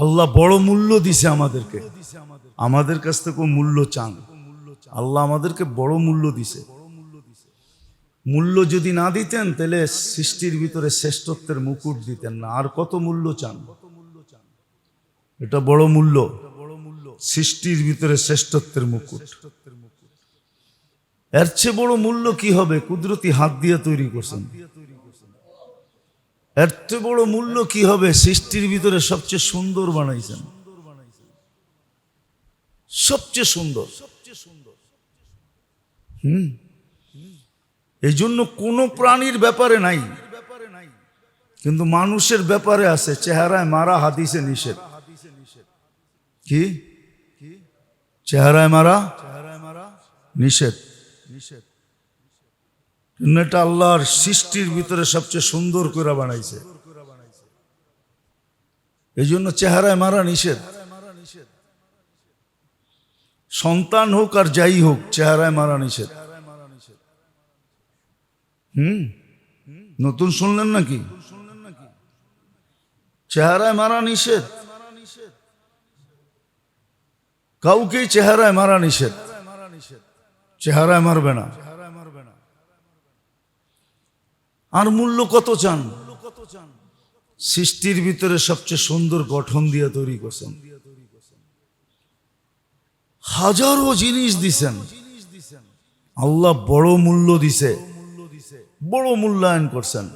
আল্লাহ বড় মূল্য দিছে আমাদেরকে। আমাদের কাছ থেকে মূল্য চান। আল্লাহ আমাদেরকে বড় মূল্য দিছে। মূল্য যদি না দিতেন, তাহলে সৃষ্টির ভিতরে শ্রেষ্ঠত্বের মুকুট দিতেন না। আর কত মূল্য চান? এটা বড় মূল্য। সৃষ্টির ভিতরে শ্রেষ্ঠত্বের মুকুট। এর চেয়ে বড় মূল্য কি হবে? কুদরতি হাত দিয়ে তৈরি করছেন। চেয়ে বড় মূল্য কি হবে? সৃষ্টির ভিতরে সবচেয়ে সুন্দর বানাইছেন। সবচেয়ে সুন্দর। হুম? এই জন্য কোনো প্রাণীর ব্যাপারে নাই। কিন্তু মানুষের ব্যাপারে আছে, চেহারায় মারা হাদিসে নিষেধ। কি? চেহারায় মারা চেহারায় মারা নিষেধ নিষেধ। এটা আল্লাহর সৃষ্টির ভিতরে সবচেয়ে সুন্দর করে বানাইছে। এই জন্য চেহারায় মারা নিষেধ। সন্তান হোক আর যাই হোক, চেহারায় মারা নিষেধ। হুম? নতুন শুনলেন নাকি? চেহারায় মারা নিষেধ। কাউকেই চেহারায় মারা নিষেধ। চেহারায় মারবে না। আর মূল্য কত চান? সৃষ্টির ভিতরে সবচেয়ে সুন্দর গঠন দিয়ে তৈরি করছেন। হাজারো জিনিস দিছেন। আল্লাহ বড় মূল্য দিছে। বড় মূল্যায়ন করছেন।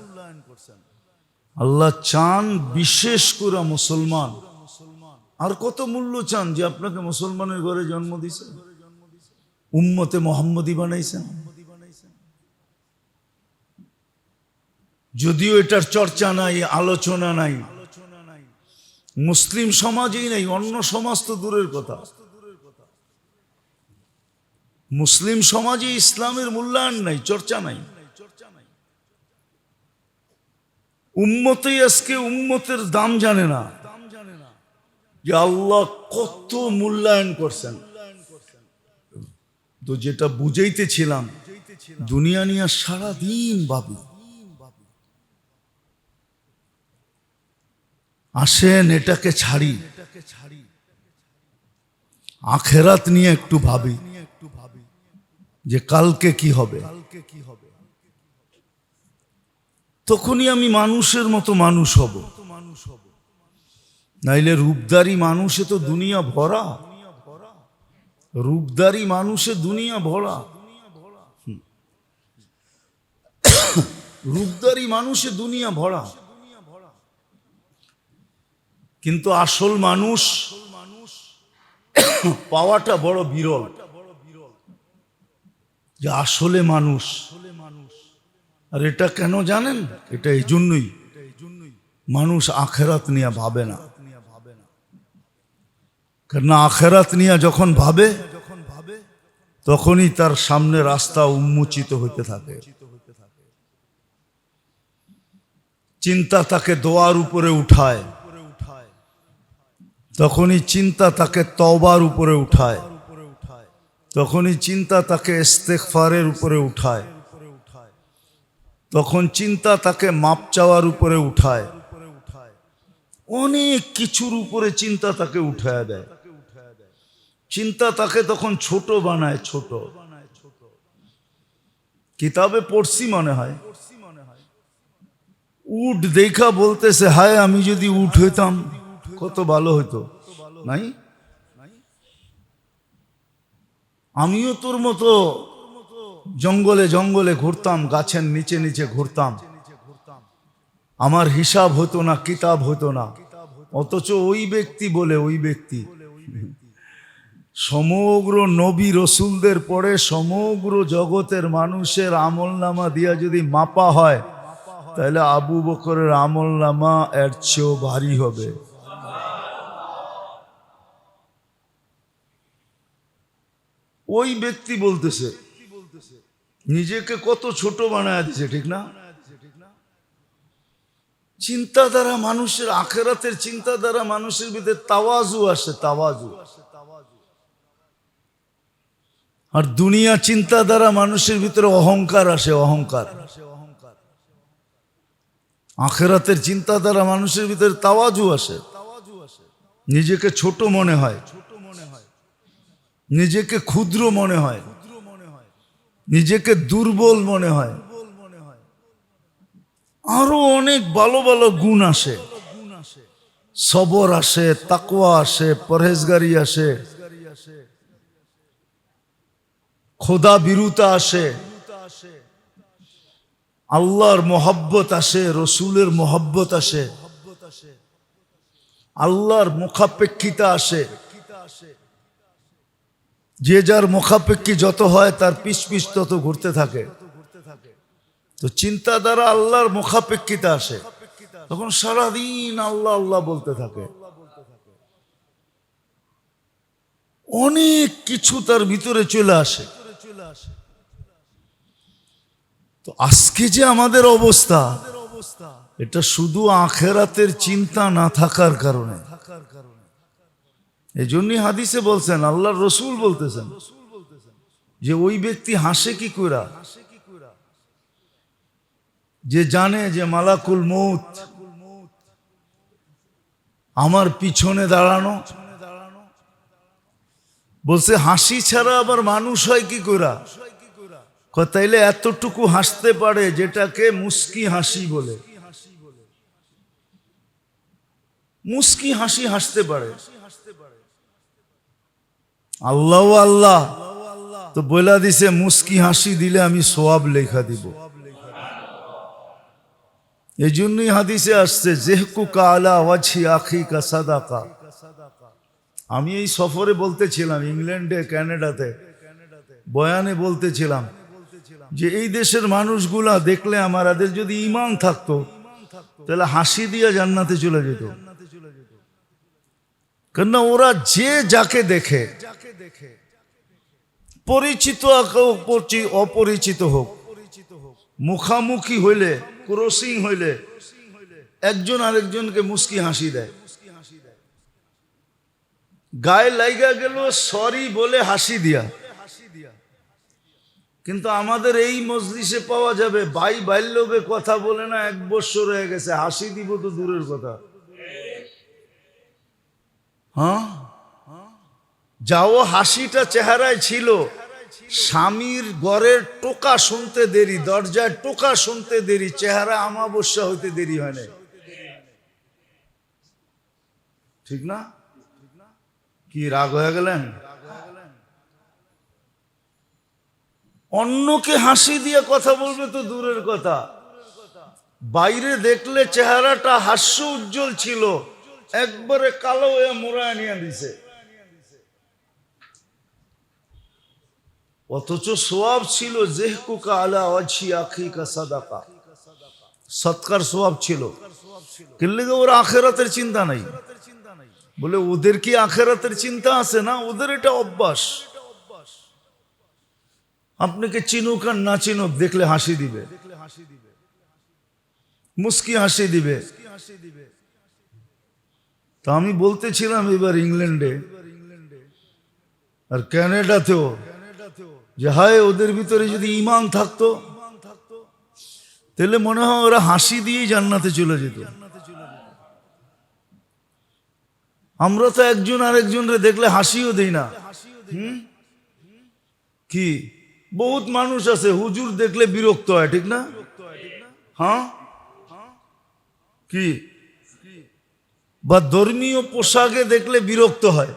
আল্লাহ চান বিশেষ করে মুসলমান। আর কত মূল্য চান যে আপনাকে মুসলমানের ঘরে জন্ম দিছে? উম্মতে মোহাম্মদী বানাইছেন। যদিও এটার চর্চা নাই, আলোচনা নাই। মুসলিম সমাজেই নাই, অন্য সমাজ তো দূরের কথা। মুসলিম সমাজে ইসলামের মূল্যায়ন নাই, চর্চা নাই। আজকে উম্মতের দাম জানে না। যে আল্লাহ কত মূল্যায়ন করছেন। তো যেটা বুঝাইতেছিলাম, দুনিয়া নিয়ে সারাদিন ভাবি। আসেন এটাকে ছাড়ি। আখেরাত নিয়ে একটু ভাবি যে কালকে কি হবে। তখনই আমি মানুষের মতো মানুষ হব। নাইলে রূপদারি মানুষে তো দুনিয়া ভরা। রূপদারি মানুষে দুনিয়া ভরা। রূপদারি মানুষে দুনিয়া ভরা। কিন্তু আসল মানুষ পাওয়াটা বড় বিরল। যে আসলে মানুষ। আর এটা কেন জানেন? এটা এই জন্যই। মানুষ আখেরাত নিয়ে ভাবে না। কেন আখেরাত নিয়ে যখন ভাবে, তখনই তার সামনে রাস্তা উন্মোচিত হইতে থাকে। চিন্তা তাকে দোয়ার উপরে উঠায়। তখনই চিন্তা তাকে তবার উপরে উঠায়। তখনই চিন্তা তাকে ইস্তেকফারের উপরে উঠায়। তখন চিন্তা তাকে মাপ চাওয়ার উপরে উঠায়। অনেক কিছুর উপরে চিন্তা তাকে উঠায় দেয়। চিন্তা তাকে তখন ছোট বানায়, ছোট। কিতাবে পড়ছি মনে হয়। উঠ দেখা বলতেছে, হায়, আমি যদি উঠ হইতাম কত ভালো হইতো। নাই? আমিও তোর মতো জঙ্গলে জঙ্গলে ঘুরতাম, গাছের নিচে নিচে ঘুরতাম। আমার হিসাব হতো না, কিতাব হতো না। অথচ ওই ব্যক্তি বলে ওই ব্যক্তি। সমগ্র নবী রসুলদের পরে সমগ্র জগতের মানুষের আমল নামা দিয়া যদি মাপা হয়, তাহলে আবু বকরের আমল নামা এর চেয়েও ভারী হবে। ওই ব্যক্তি বলতেছে, নিজেকে কত ছোট বানায় দিছে ঠিক না? চিন্তাধারা মানুষের, আখেরাতের চিন্তাধারা মানুষের ভিতরে তাওয়াজু আসে, তাওয়াজু। আর দুনিয়া চিন্তাধারা মানুষের ভিতরে অহংকার আসে, অহংকার। আখেরাতের চিন্তাধারা মানুষের ভিতরে তাওয়াজু আসে। নিজেকে ছোট মনে হয়। নিজেকে ক্ষুদ্র মনে হয়। নিজেকে দুর্বল মনে হয়। আরও অনেক ভালো ভালো গুণ আসে। সবর আসে, তাকওয়া আসে, পরহেজগারি আসে। খোদা বিরুতা আসে। আল্লাহর মোহব্বত আসে, রসুলের মোহব্বত আসে। আল্লাহর মুখাপেক্ষিতা আসে। যে যার মুখাপেক্ষী যত হয়, তার পিস পিস তত ঘুরতে থাকে। তো চিন্তা দ্বারা আল্লাহর মুখাপেক্ষিতা আসে। তখন সারাদিন আল্লাহ আল্লাহ বলতে থাকে। অনেক কিছু তার ভিতরে চলে আসে। তো আজকে যে আমাদের অবস্থা, এটা শুধু আখেরাতের চিন্তা না থাকার কারণে থাকার কারণে। এই জন্যই হাদিসে বলছেন, আল্লাহর রসুল বলতেছেন যে ওই ব্যক্তি হাসে কি করা যে জানে যে মালাকুল মৌত আমার পিছনে দাঁড়ানো। বলছে, হাসি ছাড়া আবার মানুষ হয় কি করা তাইলে এতটুকু হাসতে পারে যেটাকে মুস্কি হাসি বলে। মুস্কি হাসি হাসতে পারে। আল্লাহ আল্লাহ। তো বইলা দিছে, মুস্কি হাসি দিলে আমি সোয়াব লেখা দিব। এই জন্যই হাদিসে আসছে, জেহকু কালা ওয়াছি আখি কা আমি এই সফরে বলতেছিলাম, ইংল্যান্ডে, ক্যানাডাতে, বয়ানে বলতেছিলাম যে, এই দেশের মানুষগুলা দেখলে আমার যদি ইমান থাকতো, তাহলে হাসি দিয়ে জান্নাতে চলে যেত। কেননা ওরা যে যাকে দেখে, পরিচিত অপরিচিত হোক, মুখামুখি হইলে, ক্রসিং হইলে, একজন আরেকজনকে মুস্কি হাসি দেয়। গায়ে লাইগা গেল, সরি বলে হাসি দিয়া। কিন্তু আমাদের এই মজলিসে পাওয়া যাবে, ভাই বাল্যবে কথা বলে না, এক বছর হয়ে গেছে, হাসি দিব তো দূরের কথা। হ্যাঁ? যাও, হাসিটা চেহারায় ছিল। স্বামীর ঘরের টোকা শুনতে দেরি দরজায় টোকা শুনতে দেরি, চেহারা আমাবস্যা হইতে দেরি হয় না ঠিক না? কি রাগ হয়ে গেলেন? অন্যকে হাসি দিয়ে কথা বলবে তো দূরের কথা। বাইরে দেখলে চেহারাটা হাস্য উজ্জ্বল ছিল। একবারে কালো হয়ে মোড়ায় নিয়ে দিছে অথচ সোয়াব ছিল জেহকুকা আলা অছি আখি কা সাদাকা সৎকার সোয়াব ছিল কিনলে ওর আখেরাতের চিন্তা নাই বলে ওদের কি আখেরাতের চিন্তা আছে না ওদের এটা অভ্যাস আপনাকে চিনুক আর না চিনুক দেখলে হাসি দিবে মুস্কি হাসি দিবে তা আমি বলতেছিলাম এবার ইংল্যান্ডে আর ক্যানাডাতেও যে হায়, ওদের ভিতরে যদি ইমান থাকতো, তাহলে মনে হয় ওরা হাসি দিয়েই জান্নাতে চলে যেত। আমরা তো একজন আরেকজনরে দেখলে হাসিও দেই না? কি? বহুত মানুষ আছে, হুজুর দেখলে বিরক্ত হয়, ঠিক না? হ্যাঁ? কি? বা ধর্মীয় পোশাকে দেখলে বিরক্ত হয়।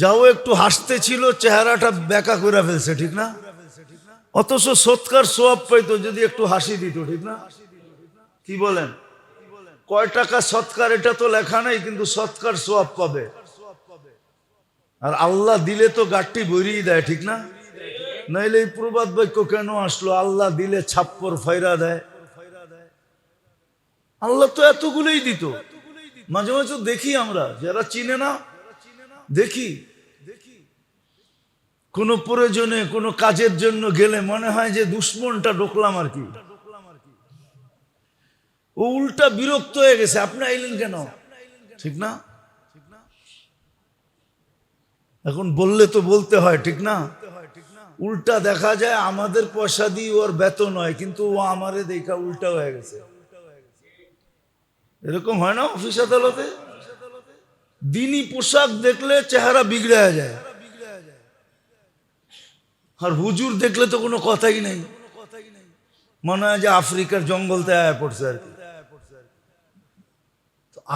যাও একটু হাসতে ছিল, চেহারাটা বেকা করে ফেলছে, ঠিক না? অথচ সৎকার সোয়াব পাইতো যদি একটু হাসি দিত, ঠিক না? কি বলেন? কয় টাকা সৎকার, এটা তো লেখা নাই, কিন্তু সৎকার সোয়াব পাবে। আর আল্লাহ দিলে তো গাঠটি বইরিয়ে দেয়, ঠিক না? নাইলে এই প্রবাদ বাক্য কেন আসলো? আল্লাহ দিলে ছাপ্পর ফাইরা দেয়। আল্লাহ তো এতগুলোই দিত। মাঝে মাঝে দেখি আমরা, যারা চিনে না, দেখি। কোনো প্রয়োজনে, কোনো কাজের জন্য গেলে মনে হয় যে দুশ্মনটা ঢুকলাম আর কি। ও উল্টা বিরক্ত হয়ে গেছে, আপনি আইলেন কেন? ঠিক না? এখন বললে তো বলতে হয়, ঠিক না? উল্টা দেখা যায় আমাদের পয়সা দিয়ে ওর বেতন হয়, কিন্তু ও আমারে দেখা উল্টা হয়ে গেছে। এরকম হয় না অফিস আদালতে? দিনী পোশাক দেখলে চেহারা বিগড়ে যায়। আর হুজুর দেখলে তো কোনো কথাই নেই। মনে হয় যে আফ্রিকার জঙ্গলতে আয়া পড়ছে আর কি।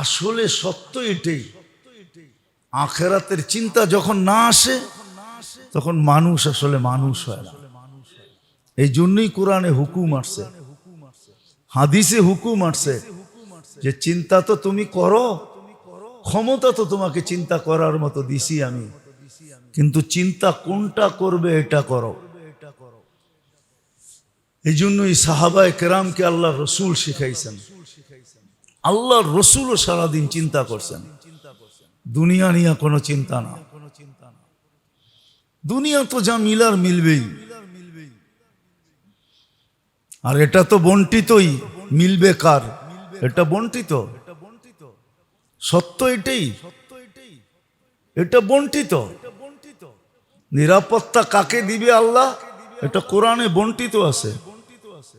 আসলে সত্য এটাই, আখেরাতের চিন্তা যখন না আসে, তখন মানুষ আসলে মানুষ হয় না। এই জন্যই কোরআনে হুকুম আসছে। হাদিসে হুকুম আসছে। যে চিন্তা তো তুমি করো, ক্ষমতা তো তোমাকে চিন্তা করার মতো দিছি আমি। কিন্তু চিন্তা কোনটা করবে এটা করো। এই জন্যই সাহাবায় কেরামকে আল্লাহ রসুল শিখাইছেন। আল্লাহ রসুলও সারাদিন চিন্তা করছেন। দুনিয়া নিয়ে কোনো চিন্তা না। দুনিয়া তো যা মিলার মিলবেই। আর এটা তো বন্টিতই, মিলবে কার? এটা বন্টিত। সত্য এটাই। এটা বন্টিত। নিরাপত্তা কাকে দিবে আল্লাহ? এটা কোরআনে বন্টিত আছে।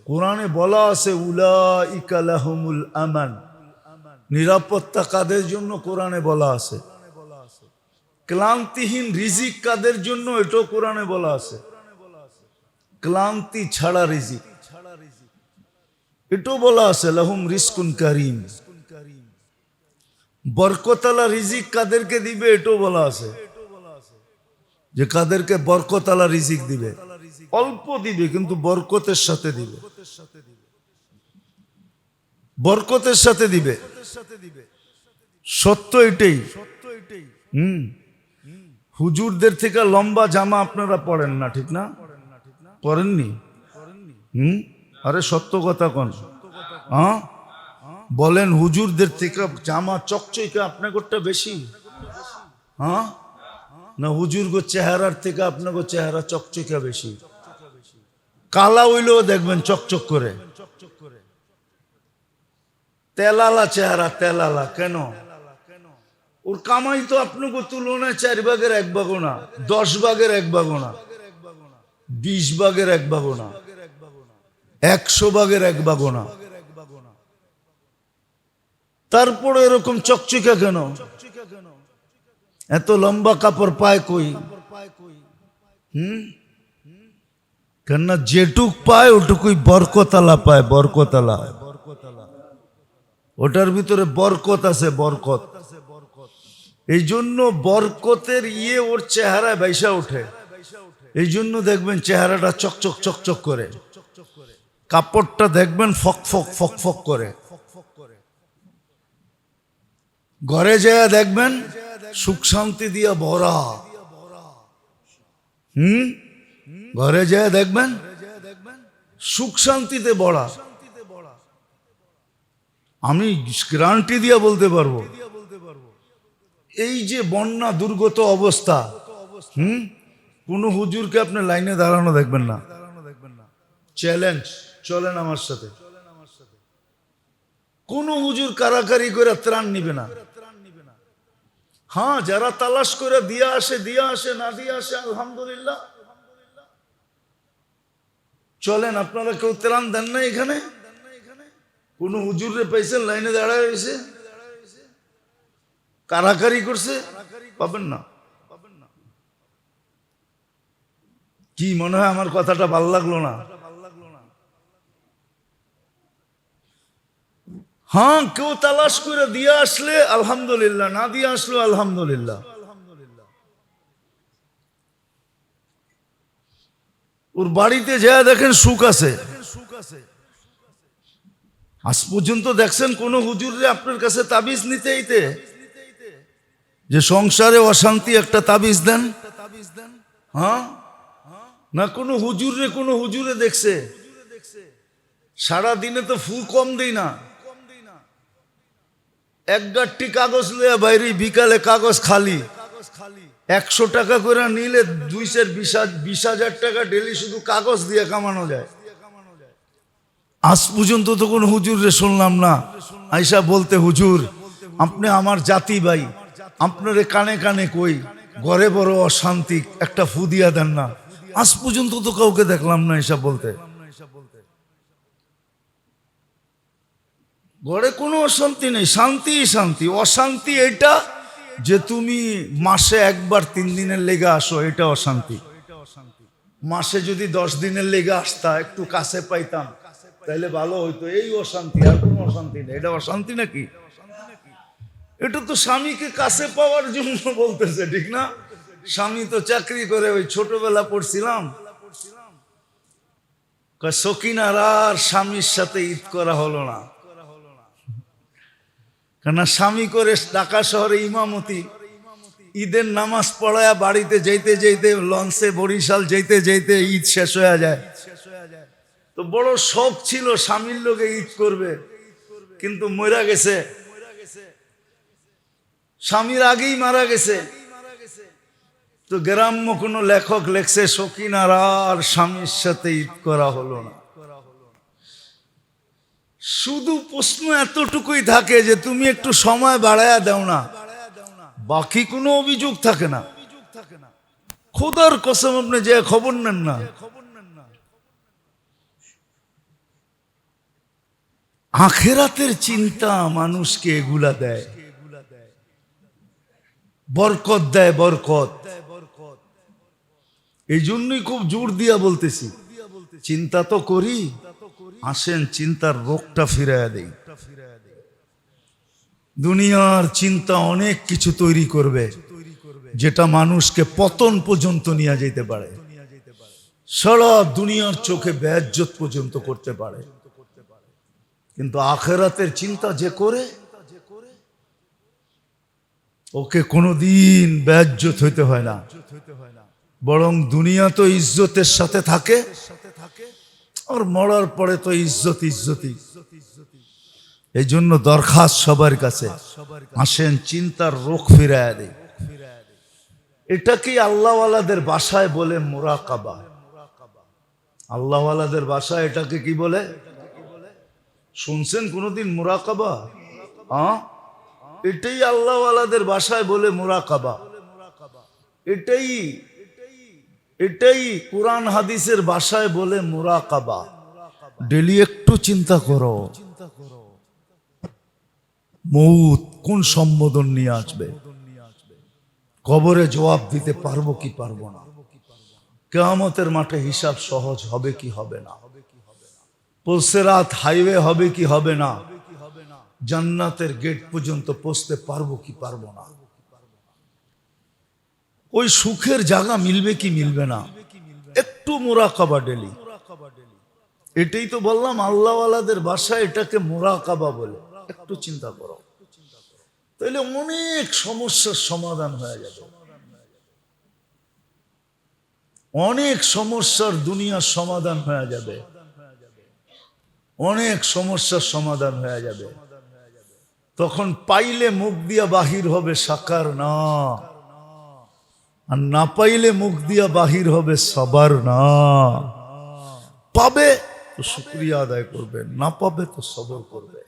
কোরআনে বলা আছে উলা ইকালাহমুল আমান। নিরাপত্তা কাদের জন্য কোরআনে বলা আছে? ক্লান্তিহীন রিজিক কাদের জন্য এটাও কোরআনে বলা আছে। ক্লান্তি ছাড়া রিজিক। এটাও বলা আছে, লাহুম রিস্কুন কারিম। বরকতালা রিজিক কাদেরকে দিবে এটাও বলা আছে। যে কাদেরকে বরকতালা রিজিক দিবে। অল্প দিবে, কিন্তু বরকতের সাথে দিবে। বরকতের সাথে দিবে। সত্য এটাই। হুম। হুজুরদের থেকে লম্বা জামা আপনারা পড়েন না, ঠিক না? পড়েননি? হুম? আরে সত্য কথা কোন? হ্যাঁ? বলেন হুজুরদের থেকে জামা চকচকে আপনাকে বেশি। হ্যাঁ? না হুজুর গো চেহারার থেকে আপনাকে চেহারা চকচকে বেশি। কালা হইলেও দেখবেন চকচক করে। তেলালা চেহারা, তেলালা, কেন? ওর কামাই তো আপনাকে তুলনায় চার ভাগের এক ভাগও না, দশ ভাগের এক ভাগও না, বিশ ভাগের এক ভাগও না। একশো ভাগের এক ভাগও না তারপরে এরকম চকচকা কেন? এত লম্বা কাপড় পায় কই? কেননা যেটুক পায় ওটুকুই বরকতালা পায়, বরকতালা। ওটার ভিতরে বরকত আছে, বরকত। এই জন্য বরকতের ইয়ে ওর চেহারায় বাইসা ওঠে। এই জন্য দেখবেন চেহারাটা চকচক চকচক করে। কাপড়টা দেখবেন ফক ফক ফক ফক করে। ঘরে যায় দেখবেন সুখ শান্তি দিয়া ভরা। হুম? ঘরে যায় দেখবেন সুখ শান্তিতে ভরা। আমি গ্রান্টি দিয়া বলতে পারব। এই যে বন্যা দুর্গত অবস্থা, হুম? কোন হুজুরকে আপনি লাইনে দাঁড়ানো দেখবেন না। চ্যালেঞ্জ চলেন আমার সাথে। কোন হুজুর কারাকারি করে ত্রাণ নিবে না। হ্যাঁ যারা তালাশ করে দিয়া আসে দিয়া আসে, না দিয়া আসে, আলহামদুলিল্লাহ। চলেন, আপনারা কেউ ত্রাণ দেন না এখানে? কোন হুজুরে পাইছেন, লাইনে দাঁড়ায় রয়েছে? কারাকারি করছে? পাবেন না। কি মনে হয় আমার কথাটা ভালো লাগল না? হ্যাঁ কেউ তালাশ করে দিয়ে আসলে আলহামদুলিল্লাহ, না দিয়ে আসলো আলহামদুলিল্লাহ। ওর বাড়িতে যা দেখেন সুখ আছে। আজ পর্যন্ত দেখছেন কোন হুজুরে আপনার কাছে তাবিজ নিতে এইতে যে সংসারে অশান্তি একটা তাবিজ দেন? হ্যাঁ? না কোনো হুজুরে কোনো হুজুরে দেখছে? সারা দিনে তো ফু কম দেই না। এক গাঠটি কাগজ লইয়া বাইরে বিকালে কাগজ খালি। একশো টাকা করে নিলে দুইশের বিশ হাজার- টাকা ডেলি শুধু কাগজ দিয়ে কামানো যায়। আজ পর্যন্ত তো কোনো হুজুরে শুনলাম না। আইসা বলতে, হুজুর, আপনি আমার জাতি ভাই। আপনারে কানে কানে কই, ঘরে বড় অশান্তি, একটা ফু দিয়া দেন না। আজ পর্যন্ত তো কাউকে দেখলাম না এসব বলতে। ঘরে কোনো অশান্তি নেই, শান্তি শান্তি। অশান্তি এটা যে তুমি মাসে একবার তিন দিনের লেগে আসো, এটা অশান্তি। মাসে যদি দশ দিনের লেগে আসতা, একটু কাছে পাইতাম তাহলে ভালো হইতো। এই অশান্তি, আর কোনো অশান্তি নেই। এটা অশান্তি নাকি? এটা তো স্বামীকে কাছে পাওয়ার জন্য বলতেছে, ঠিক না? স্বামী তো চাকরি করে, ওই ছোটবেলা পড়ছিলাম। সকিনার আর স্বামীর সাথে ঈদ করা হলো না। কেন স্বামী করে ঢাকা শহরে ইমামতি, ঈদের নামাজ পড়ায়া বাড়িতে যেতে যেতে লঞ্চে বরিশাল যেতে যেতে ঈদ শেষ হয়ে যায়। তো বড় শখ ছিল স্বামীর লোকে ঈদ করবে, কিন্তু মরা গেছে। স্বামীর আগেই মারা গেছে। তো গ্রাম্য কোনো লেখক লেখছে, সকিনার আর স্বামীর সাথে ঈদ করা হলো না। শুধু প্রশ্ন এতটুকুই থাকে যে তুমি একটু সময় বাড়ায়া দাও না। বাকি কোনো অভিযোগ থাকে না। খোদার কসম আপনি যে খবর নেন না। আখেরাতের চিন্তা মানুষকে এগুলা দেয়। বরকত দেয় বরকত। এই জন্যই খুব জোর দিয়া বলতেছি। চিন্তা তো করি। আসেন, চিন্তার রোগটা ফিরাইয়া দেই। দুনিয়ার চিন্তা অনেক কিছু তৈরি করবে, যেটা মানুষকে পতন পর্যন্ত নিয়ে যেতে পারে। সারা দুনিয়ার চোখে ব্যাজ্যত পর্যন্ত করতে পারে। কিন্তু আখেরাতের চিন্তা যে করে, ওকে কোনোদিন ব্যাজ্যত হইতে হয় না। বরং দুনিয়া তো ইজ্জতের সাথে থাকে আর মরার পরে তো ইজ্জত ইজ্জতই এই জন্য দরখাস্ত সবার কাছে। আসেন, চিন্তার রোগ ফিরায় দেয় এটাকেই আল্লাহওয়ালাদের বাসায় বলে মোরাকাবা? আল্লাহওয়ালাদের বাসায় এটাকে কি বলে? শুনছেন কোনোদিন মোরাকাবা? হ্যাঁ এটাই আল্লাহওয়ালাদের বাসায় বলে মোরাকাবা। এটাই এটাই কোরআন হাদিসের বাসায় বলে মোরাকাবা। ডেলি একটু চিন্তা করো। মৌত কোন সম্বোধন নিয়ে আসবে? কবরে জবাব দিতে পারব কি পারব না? কেয়ামতের মাঠে হিসাব সহজ হবে কি হবে না? পলসেরাত হাইওয়ে হবে কি হবে না? জান্নাতের গেট পর্যন্ত পৌঁছতে পারব কি পারব না? ওই সুখের জায়গা মিলবে কি মিলবে না? একটু মোরাকাবা ডেলি। এটাই তো বললাম, আল্লাহওয়ালাদের বাসায় এটাকে মোরাকাবা বলে। একটু চিন্তা করো। তাহলে অনেক সমস্যার সমাধান হয়ে যাবে। অনেক সমস্যার দুনিয়ার সমাধান হয়ে যাবে। অনেক সমস্যার সমাধান হয়ে যাবে। তখন পাইলে মুখ দিয়া বাহির হবে সাকার না। আর না পাইলে মুখ দিয়া বাহির হবে সবার না। পাবে তো শুক্রিয়া আদায় করবে, না পাবে তো সবর করবে।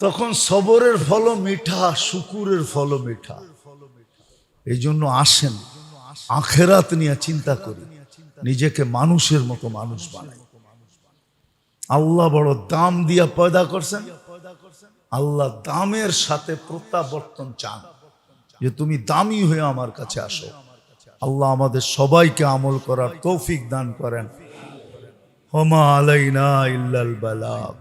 তখন সবরের ফল মিঠা, শুকুরের ফল মিঠা। এই জন্য আসেন, আখেরাত নিয়ে চিন্তা করি, নিজেকে মানুষের মতো মানুষ বানাই। আল্লাহ বড় দাম দিয়া পয়দা করছেন, আল্লাহ দামের সাথে প্রত্যাবর্তন চান। যে তুমি দামি হয়ে আমার কাছে আসো। আল্লাহ আমাদের সবাইকে আমল করার তৌফিক দান করেন। হমা আলাইনা ইল্লাল বালাগ